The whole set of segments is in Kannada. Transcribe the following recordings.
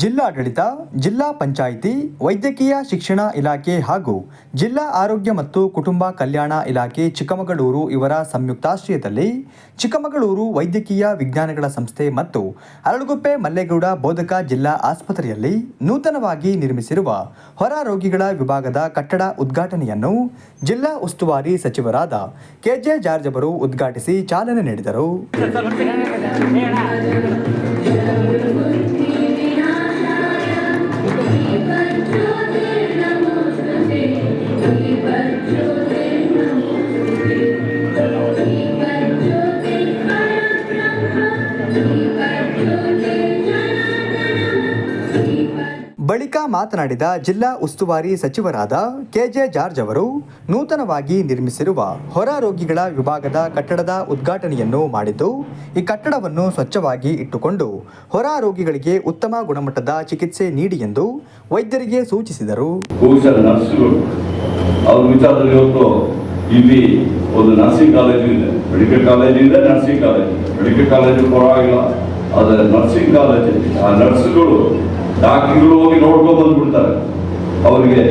ಜಿಲ್ಲಾಡಳಿತ, ಜಿಲ್ಲಾ ಪಂಚಾಯಿತಿ, ವೈದ್ಯಕೀಯ ಶಿಕ್ಷಣ ಇಲಾಖೆ ಹಾಗೂ ಜಿಲ್ಲಾ ಆರೋಗ್ಯ ಮತ್ತು ಕುಟುಂಬ ಕಲ್ಯಾಣ ಇಲಾಖೆ ಚಿಕ್ಕಮಗಳೂರು ಇವರ ಸಂಯುಕ್ತಾಶ್ರಯದಲ್ಲಿ ಚಿಕ್ಕಮಗಳೂರು ವೈದ್ಯಕೀಯ ವಿಜ್ಞಾನಗಳ ಸಂಸ್ಥೆ ಮತ್ತು ಅರಳುಗುಪ್ಪೆ ಮಲ್ಲೇಗೌಡ ಬೋಧಕ ಜಿಲ್ಲಾ ಆಸ್ಪತ್ರೆಯಲ್ಲಿ ನೂತನವಾಗಿ ನಿರ್ಮಿಸಿರುವ ಹೊರ ರೋಗಿಗಳ ವಿಭಾಗದ ಕಟ್ಟಡ ಉದ್ಘಾಟನೆಯನ್ನು ಜಿಲ್ಲಾ ಉಸ್ತುವಾರಿ ಸಚಿವರಾದ ಕೆಜೆ ಜಾರ್ಜ್ ಅವರು ಉದ್ಘಾಟಿಸಿ ಚಾಲನೆ ನೀಡಿದರು. ಮಾತನಾಡಿದ ಜಿಲ್ಲಾ ಉಸ್ತುವಾರಿ ಸಚಿವರಾದ ಕೆಜೆ ಜಾರ್ಜ್ ಅವರು, ನೂತನವಾಗಿ ನಿರ್ಮಿಸಿರುವ ಹೊರ ರೋಗಿಗಳ ವಿಭಾಗದ ಕಟ್ಟಡದ ಉದ್ಘಾಟನೆಯನ್ನು ಮಾಡಿದ್ದು, ಈ ಕಟ್ಟಡವನ್ನು ಸ್ವಚ್ಛವಾಗಿ ಇಟ್ಟುಕೊಂಡು ಹೊರ ರೋಗಿಗಳಿಗೆ ಉತ್ತಮ ಗುಣಮಟ್ಟದ ಚಿಕಿತ್ಸೆ ನೀಡಿ ಎಂದು ವೈದ್ಯರಿಗೆ ಸೂಚಿಸಿದರು. ಇಲ್ಲಿ ಒಂದು ನರ್ಸಿಂಗ್ ಕಾಲೇಜು ಇದೆ. Medical college nursing college medical college ಪರವಾಗಿಲ್ಲ. ಆದರೆ ನರ್ಸಿಂಗ್ ಕಾಲೇಜ್. ಆ ನರ್ಸ್ಗಳು ಡಾಕ್ಟರ್ಗಳು ಹೋಗಿ ನೋಡ್ಕೊಂಡು ಬಂದ್ಬಿಡ್ತಾರೆ. ಅವರಿಗೆ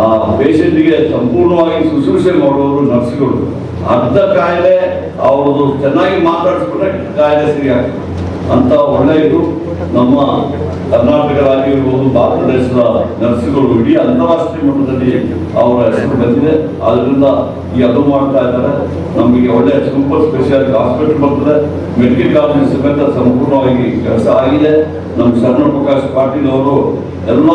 ಆ ಪೇಷಂಟ್ಗೆ ಸಂಪೂರ್ಣವಾಗಿ ಶುಶ್ರೂಷೆ ಮಾಡುವವರು ನರ್ಸ್ಗಳು. ಅರ್ಧ ಕಾಯಿಲೆ ಅವ್ರದ್ದು ಚೆನ್ನಾಗಿ ಮಾತಾಡಿಸ್ಬಿಟ್ರೆ ಕಾಯಿಲೆ ಸರಿಯಾಗ್ತದೆ. ಅಂತ ಒಳ್ಳೆಯದು ನಮ್ಮ ಕರ್ನಾಟಕ ರಾಜ್ಯ ಭಾರತ ದೇಶದ ನರ್ಸ್ಗಳು ಇಡೀ ಅಂತಾರಾಷ್ಟ್ರೀಯ ಮಟ್ಟದಲ್ಲಿ ಅವರ ಹೆಸರು ಬಂದಿದೆ. ಅದರಿಂದ ಈ ಅದು ಮಾಡ್ತಾ ಇದ್ದಾರೆ. ನಮಗೆ ಒಳ್ಳೆ ಸೂಪರ್ ಸ್ಪೆಷಾಲಿಟಿ ಹಾಸ್ಪಿಟಲ್ ಬರ್ತದೆ. ಮೆಡಿಕಲ್ ಕಾಲೇಜ್ ಸಮೇತ ಸಂಪೂರ್ಣವಾಗಿ ಕೆಲಸ ಆಗಿದೆ. ನಮ್ಮ ಶರಣ ಪ್ರಕಾಶ್ ಪಾಟೀಲ್ ಅವರು ಎಲ್ಲ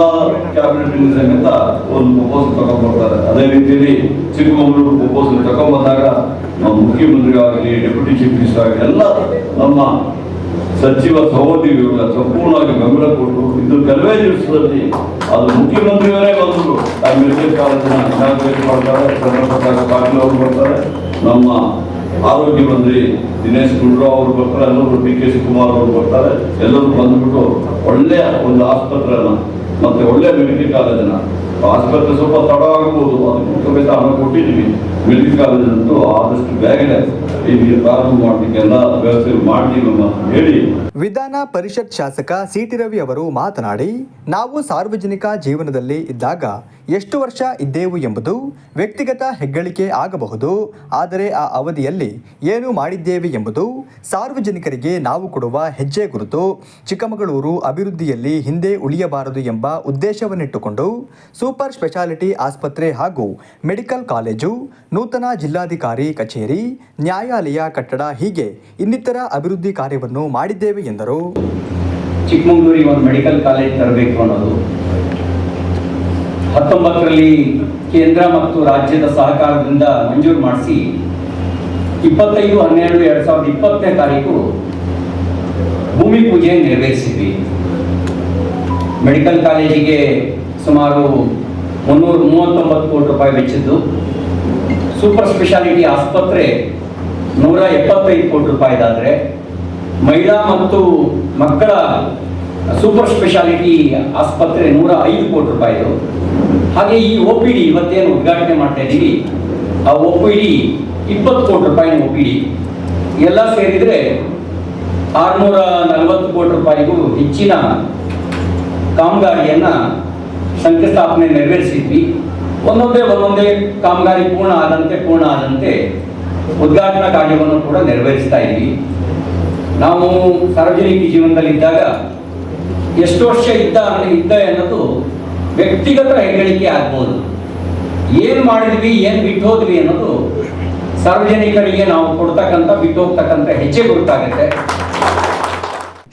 ಕ್ಯಾಬಿನೆಟ್ ಸಮೇತ ಒಂದು ಪ್ರಪೋಸಲ್ ತಗೊಂಡ್ಬರ್ತಾರೆ ಅದೇ ರೀತಿಯಲ್ಲಿ ಚಿಕ್ಕಮಗಳೂರು ಪ್ರಪೋಸಲ್ ತಗೊಂಡ್ಬಂದಾಗ ನಮ್ಮ ಮುಖ್ಯಮಂತ್ರಿಗಾಗಲಿ ಡೆಪ್ಯೂಟಿ ಚೀಫ್ ಮಿನಿಸ್ಟರ್ ಆಗಲಿ, ಎಲ್ಲ ನಮ್ಮ ಸಚಿವ ಸಹೋದರಿಗಳು ಸಂಪೂರ್ಣವಾಗಿ ಬೆಂಬಲ ಕೊಟ್ಟು ಇದು ಕೆಲವೇ ದಿವಸದಲ್ಲಿ ಅದು ಮುಖ್ಯಮಂತ್ರಿಯವರೇ ಬಂದರು. ಆ ಮೆಡಿಕಲ್ ಕಾಲೇಜಿನ ಇನಾಗ್ರೇಟ್ ಮಾಡ್ತಾರೆ ಚಂದ್ರಪ್ರಕಾಶ್ ಪಾಟೀಲ್ ಅವರು ಬರ್ತಾರೆ ನಮ್ಮ ಆರೋಗ್ಯ ಮಂತ್ರಿ ದಿನೇಶ್ ಗುಂಡೂರಾವ್ ಅವರು ಬರ್ತಾರೆ, ಎಲ್ಲರೂ ಡಿ ಕೆ ಶಿವಕುಮಾರ್ ಅವರು ಬರ್ತಾರೆ. ಎಲ್ಲರೂ ಬಂದ್ಬಿಟ್ಟು ಒಳ್ಳೆಯ ಒಂದು ಆಸ್ಪತ್ರೆನ ಮತ್ತೆ ಒಳ್ಳೆಯ ಮೆಡಿಕಲ್ ಕಾಲೇಜನ್ನ. ಆಸ್ಪತ್ರೆ ಸ್ವಲ್ಪ ತಡ ಆಗ್ಬೋದು, ಅದಕ್ಕೆ ಸಮೇತ ಹಣ ಕೊಟ್ಟಿದ್ದೀವಿ. ಮೆಡಿಕಲ್ ಕಾಲೇಜಂತೂ ಆದಷ್ಟು ಬೇಗನೆ ವಿಧಾನ ಪರಿಷತ್ ಶಾಸಕ ಸಿಟಿ ರವಿ ಅವರು ಮಾತನಾಡಿ ನಾವು ಸಾರ್ವಜನಿಕ ಜೀವನದಲ್ಲಿ ಇದ್ದಾಗ ಎಷ್ಟು ವರ್ಷ ಇದ್ದೇವು ಎಂಬುದು ವ್ಯಕ್ತಿಗತ ಹೆಗ್ಗಳಿಕೆ ಆಗಬಹುದು, ಆದರೆ ಆ ಅವಧಿಯಲ್ಲಿ ಏನು ಮಾಡಿದ್ದೇವೆ ಎಂಬುದು ಸಾರ್ವಜನಿಕರಿಗೆ ನಾವು ಕೊಡುವ ಹೆಜ್ಜೆ ಗುರುತು, ಚಿಕ್ಕಮಗಳೂರು ಅಭಿವೃದ್ಧಿಯಲ್ಲಿ ಹಿಂದೆ ಉಳಿಯಬಾರದು ಎಂಬ ಉದ್ದೇಶವನ್ನಿಟ್ಟುಕೊಂಡು ಸೂಪರ್ ಸ್ಪೆಷಾಲಿಟಿ ಆಸ್ಪತ್ರೆ ಹಾಗೂ ಮೆಡಿಕಲ್ ಕಾಲೇಜು, ನೂತನ ಜಿಲ್ಲಾಧಿಕಾರಿ ಕಚೇರಿ, ನ್ಯಾಯಾಲಯ ಕಟ್ಟಡ ಹೀಗೆ ಇನ್ನಿತರ ಅಭಿವೃದ್ಧಿ ಕಾರ್ಯವನ್ನು ಮಾಡಿದ್ದೇವೆ ಎಂದರು. ಚಿಕ್ಕಮಗಳೂರಿಗೆ ಒಂದು ಮೆಡಿಕಲ್ ಕಾಲೇಜ್ ತರಬೇಕು ಅನ್ನೋದು ಹತ್ತೊಂಬತ್ತರಲ್ಲಿ ಕೇಂದ್ರ ಮತ್ತು ರಾಜ್ಯದ ಸಹಕಾರದಿಂದ ಮಂಜೂರು ಮಾಡಿಸಿ ಇಪ್ಪತ್ತೈದು, ಹನ್ನೆರಡು, ಎರಡು ಸಾವಿರದ ಇಪ್ಪತ್ತನೇ ತಾರೀಕು ಭೂಮಿ ಪೂಜೆ ನೆರವೇರಿಸಿದ್ವಿ. ಮೆಡಿಕಲ್ ಕಾಲೇಜಿಗೆ ಸುಮಾರು ಮುನ್ನೂರ, ಮೂವತ್ತೊಂಬತ್ತು ಕೋಟಿ ರೂಪಾಯಿ ವೆಚ್ಚಿದ್ದು. ಸೂಪರ್ ಸ್ಪೆಷಾಲಿಟಿ ಆಸ್ಪತ್ರೆ ನೂರ ಎಪ್ಪತ್ತೈದು ಕೋಟಿ ರೂಪಾಯಿದಾದರೆ, ಮಹಿಳಾ ಮತ್ತು ಮಕ್ಕಳ ಸೂಪರ್ ಸ್ಪೆಷಾಲಿಟಿ ಆಸ್ಪತ್ರೆ ನೂರ ಐದು ಕೋಟಿ ರೂಪಾಯಿದು. ಹಾಗೆ ಈ ಒ ಪಿ ಡಿ ಇವತ್ತೇನು ಉದ್ಘಾಟನೆ ಮಾಡ್ತಾ ಇದ್ದೀವಿ, ಆ ಒ ಪಿ ಡಿ ಇಪ್ಪತ್ತು ಕೋಟಿ ರೂಪಾಯಿ ಒ ಪಿ ಡಿ, ಎಲ್ಲ ಸೇರಿದರೆ ಆರುನೂರ ನಲವತ್ತು ಕೋಟಿ ರೂಪಾಯಿಗೂ ಹೆಚ್ಚಿನ ಕಾಮಗಾರಿಯನ್ನು ಶಂಕುಸ್ಥಾಪನೆ ನೆರವೇರಿಸಿದ್ವಿ. ಒಂದೊಂದೇ ಒಂದೊಂದೇ ಕಾಮಗಾರಿ ಪೂರ್ಣ ಆದಂತೆ ಪೂರ್ಣ ಆದಂತೆ ಉದ್ಘಾಟನಾ ಕಾರ್ಯವನ್ನು ಕೂಡ ನೆರವೇರಿಸ್ತಾ ಇದ್ವಿ. ನಾವು ಸಾರ್ವಜನಿಕ ಜೀವನದಲ್ಲಿದ್ದಾಗ ಎಷ್ಟು ವರ್ಷ ಇದ್ದ ಇದ್ದ ಅನ್ನೋದು ವ್ಯಕ್ತಿಗತ ಹೆಗ್ಗಳಿಕೆ ಆಗ್ಬೋದು. ಏನು ಮಾಡಿದ್ವಿ, ಏನು ಬಿಟ್ಟು ಹೋದ್ವಿ ಅನ್ನೋದು ಸಾರ್ವಜನಿಕರಿಗೆ ನಾವು ಕೊಡ್ತಕ್ಕಂಥ ಬಿಟ್ಟು ಹೋಗ್ತಕ್ಕಂಥ ಹೆಜ್ಜೆ ಗೊತ್ತಾಗುತ್ತೆ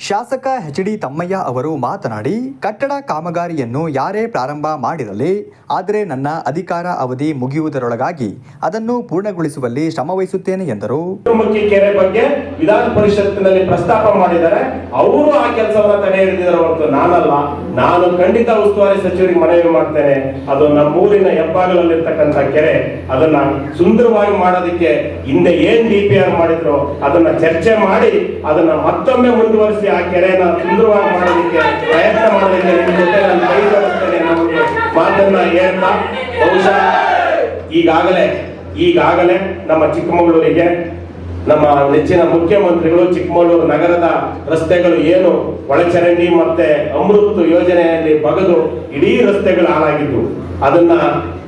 ಶಾಸಕ ಎಚ್ ಡಿ ತಮ್ಮಯ್ಯ ಅವರು ಮಾತನಾಡಿ, ಕಟ್ಟಡ ಕಾಮಗಾರಿಯನ್ನು ಯಾರೇ ಪ್ರಾರಂಭ ಮಾಡಿರಲಿ, ಆದರೆ ನನ್ನ ಅಧಿಕಾರ ಅವಧಿ ಮುಗಿಯುವುದರೊಳಗಾಗಿ ಅದನ್ನು ಪೂರ್ಣಗೊಳಿಸುವಲ್ಲಿ ಶ್ರಮವಹಿಸುತ್ತೇನೆ ಎಂದರು. ಕೆರೆ ಬಗ್ಗೆ ವಿಧಾನ ಪರಿಷತ್ತಿನಲ್ಲಿ ಪ್ರಸ್ತಾಪ ಮಾಡಿದ್ದಾರೆ. ಅವರು ಆ ಕೆಲಸವನ್ನು ತಡೆ ಹಿಡಿದಿದ್ದಾರೆ ಹೊರತು ನಾನಲ್ಲ. ನಾನು ಖಂಡಿತ ಉಸ್ತುವಾರಿ ಸಚಿವರಿಗೆ ಮನವಿ ಮಾಡ್ತೇನೆ. ಅದು ನಮ್ಮೂರಿನ ಹೆಬ್ಬಾಗಲಲ್ಲಿರ್ತಕ್ಕಂಥ ಕೆರೆ. ಅದನ್ನ ಸುಂದರವಾಗಿ ಮಾಡೋದಕ್ಕೆ ಹಿಂದೆ ಏನ್ ಡಿ ಪಿ ಆರ್ ಮಾಡಿದ್ರು ಅದನ್ನ ಚರ್ಚೆ ಮಾಡಿ ಅದನ್ನ ಮತ್ತೊಮ್ಮೆ ಮುಂದುವರಿಸಿ ಆ ಕೆರೆನ ಸುಂದರವಾಗಿ ಮಾಡೋದಕ್ಕೆ ಪ್ರಯತ್ನ ಮಾಡೋದಕ್ಕೆ ನಿಮ್ಮ ಜೊತೆ ನನ್ನ ಕೈ ಜೋಡಿಸ್ತೇನೆ ಅನ್ನೋ ಒಂದು ಮಾತನ್ನ ಹೇಳ್ತಾ ಬಹುಶಃ ಈಗಾಗಲೇ ಈಗಾಗಲೇ ನಮ್ಮ ಚಿಕ್ಕಮಗಳೂರಿಗೆ ನಮ್ಮ ನೆಚ್ಚಿನ ಮುಖ್ಯಮಂತ್ರಿಗಳು ಚಿಕ್ಕಮಗಳೂರು ನಗರದ ರಸ್ತೆಗಳು ಏನು? ಒಳಚರಂಡಿ ಮತ್ತೆ ಅಮೃತ್ ಯೋಜನೆಯಲ್ಲಿ ಬಗೆದು ಇಡೀ ರಸ್ತೆಗಳು ಹಾಳಾಗಿದ್ದು ಅದನ್ನ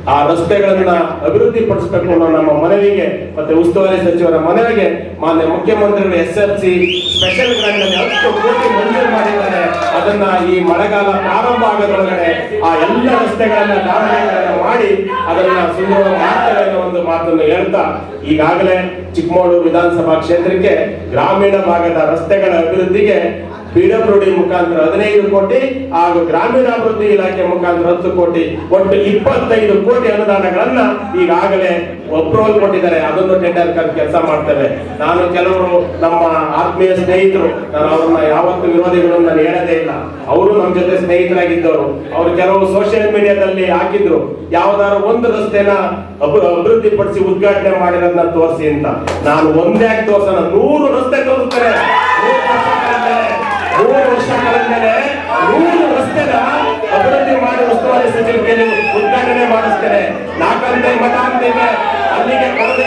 ಆ ರಸ್ತೆಗಳನ್ನ ಅಭಿವೃದ್ಧಿ ಪಡಿಸಬೇಕು ಅನ್ನೋ ನಮ್ಮ ಮನವಿಗೆ ಮತ್ತೆ ಉಸ್ತುವಾರಿ ಸಚಿವರ ಮನವಿಗೆ ಮಾನ್ಯ ಮುಖ್ಯಮಂತ್ರಿಗಳು ಎಸ್ ಎಲ್ ಸಿ ಸ್ಪೆಷಲ್ ಹತ್ತು ಕೋಟಿ ಮಂಜೂರು ಮಾಡಿದ್ದಾರೆ. ಅದನ್ನ ಈ ಮಳೆಗಾಲ ಪ್ರಾರಂಭ ಆಗೋದ್ರೊಳಗಡೆ ಆ ಎಲ್ಲ ರಸ್ತೆಗಳನ್ನ ದಾಖಲೆಗಳನ್ನ ಮಾಡಿ ಅದನ್ನ ಸುಂದರ ಮಾಡ್ತಾರೆ ಅನ್ನೋ ಒಂದು ಮಾತನ್ನು ಹೇಳ್ತಾ ಈಗಾಗಲೇ ಚಿಕ್ಕಮಗಳೂರು ವಿಧಾನಸಭಾ ಕ್ಷೇತ್ರಕ್ಕೆ ಗ್ರಾಮೀಣ ಭಾಗದ ರಸ್ತೆಗಳ ಅಭಿವೃದ್ಧಿಗೆ ಪಿಡಬ್ಲ್ಯೂಡಿ ಮುಖಾಂತರ ಹದಿನೈದು ಕೋಟಿ ಹಾಗೂ ಗ್ರಾಮೀಣಾಭಿವೃದ್ಧಿ ಇಲಾಖೆ ಮುಖಾಂತರ ಹತ್ತು ಕೋಟಿ. ಒಟ್ಟು ಇಪ್ಪತ್ತೈದು ಕೋಟಿ ಅನುದಾನಗಳನ್ನ ಈಗಾಗಲೇ ಅಪ್ರೂವಲ್ ಕೊಟ್ಟಿದ್ದಾರೆ. ಅದನ್ನು ಟೆಂಡರ್ ಕರೆದು ಕೆಲಸ ಮಾಡ್ತೇವೆ. ನಾನು ಕೆಲವರು ನಮ್ಮ ಆತ್ಮೀಯ ಸ್ನೇಹಿತರು. ನಾನು ಅವ್ರನ್ನ ಯಾವತ್ತು ವಿರೋಧಿಗಳು ನಾನು ಹೇಳದೇ ಇಲ್ಲ. ಅವರು ನಮ್ಮ ಜೊತೆ ಸ್ನೇಹಿತರಾಗಿದ್ದವರು. ಅವರು ಕೆಲವು ಸೋಷಿಯಲ್ ಮೀಡಿಯಾದಲ್ಲಿ ಹಾಕಿದ್ರು. ಯಾವ್ದಾದ್ರು ಒಂದು ರಸ್ತೆನ ಅಭಿವೃದ್ಧಿ ಪಡಿಸಿ ಉದ್ಘಾಟನೆ ಮಾಡಿರೋದನ್ನ ತೋರಿಸಿ ಅಂತ. ನಾನು ಒಂದೇ ತೋರ್ಸೋಣ. ನೂರು ರಸ್ತೆ ತೋರಿಸ್ತಾರೆ ಮೂರು ವರ್ಷಗಳ ಮೇಲೆ ನೂರು ರಸ್ತೆನ ಅಭಿವೃದ್ಧಿ ಮಾಡಿ ಉಸ್ತುವಾರಿ ಸಚಿವರಿಗೆ ಉದ್ಘಾಟನೆ ಮಾಡಿಸ್ತೇನೆ. ನಾಲ್ಕಂತೆ ಅಂತಿದೆ ಅಲ್ಲಿಗೆ ಕಳೆದ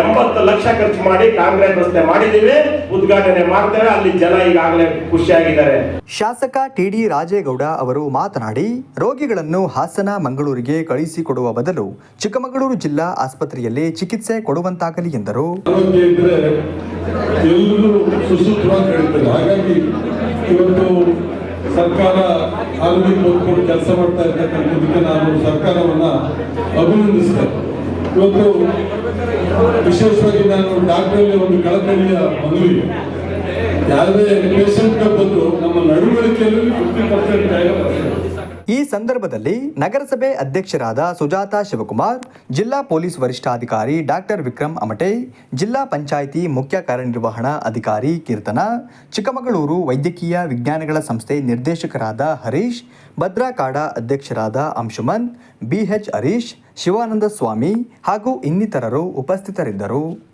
ಎಂಬತ್ತು ಲಕ್ಷ ಖರ್ಚು ಮಾಡಿ ಕಾಂಗ್ರೆಸ್ ರಸ್ತೆ ಮಾಡಿದ್ದೀವಿ ಉದ್ಘಾಟನೆ ಮಾಡ್ತೇವೆ ಅಲ್ಲಿ ಜನ ಈಗಾಗಲೇ ಖುಷಿಯಾಗಿದ್ದಾರೆ. ಶಾಸಕ ಟಿಡಿ ರಾಜೇಗೌಡ ಅವರು ಮಾತನಾಡಿ ರೋಗಿಗಳನ್ನು ಹಾಸನ ಮಂಗಳೂರಿಗೆ ಕಳುಹಿಸಿಕೊಡುವ ಬದಲು ಚಿಕ್ಕಮಗಳೂರು ಜಿಲ್ಲಾ ಆಸ್ಪತ್ರೆಯಲ್ಲಿ ಚಿಕಿತ್ಸೆ ಕೊಡುವಂತಾಗಲಿ ಎಂದರು. ಆರೋಗ್ಯ ಎಲ್ಲರೂ ಸುಸೂತ್ರವಾಗಿ ಹಾಗಾಗಿ ಇವತ್ತು ಸರ್ಕಾರ ಆರೋಗ್ಯ ಹೊತ್ಕೊಂಡು ಕೆಲಸ ಮಾಡ್ತಾ ಇರ್ತಕ್ಕಂಥದ್ದಕ್ಕೆ ನಾನು ಸರ್ಕಾರವನ್ನ ಅಭಿನಂದಿಸ್ತೇನೆ ಇವತ್ತು ವಿಶೇಷವಾಗಿ ನಾನು ಡಾಕ್ಟರ್ಗೆ ಒಂದು ಕಳಕಳಿಯ ಮನವಿ. ಯಾವುದೇ ಪೇಷಂಟ್ ಬಂದು ನಮ್ಮ ನಡವಳಿಕೆಯಲ್ಲಿ ಫಿಫ್ಟಿ ಪರ್ಸೆಂಟ್ ಈ ಸಂದರ್ಭದಲ್ಲಿ ನಗರಸಭೆ ಅಧ್ಯಕ್ಷರಾದ ಸುಜಾತಾ ಶಿವಕುಮಾರ್, ಜಿಲ್ಲಾ ಪೊಲೀಸ್ ವರಿಷ್ಠಾಧಿಕಾರಿ ಡಾಕ್ಟರ್ ವಿಕ್ರಮ್ ಅಮಟೆ, ಜಿಲ್ಲಾ ಪಂಚಾಯಿತಿ ಮುಖ್ಯ ಕಾರ್ಯನಿರ್ವಹಣಾ ಅಧಿಕಾರಿ ಕೀರ್ತನ, ಚಿಕ್ಕಮಗಳೂರು ವೈದ್ಯಕೀಯ ವಿಜ್ಞಾನಗಳ ಸಂಸ್ಥೆ ನಿರ್ದೇಶಕರಾದ ಹರೀಶ್, ಭದ್ರಾಕಾಡ ಅಧ್ಯಕ್ಷರಾದ ಅಂಶುಮನ್, ಬಿಎಚ್ ಹರೀಶ್ ಶಿವಾನಂದ ಸ್ವಾಮಿ ಹಾಗೂ ಇನ್ನಿತರರು ಉಪಸ್ಥಿತರಿದ್ದರು.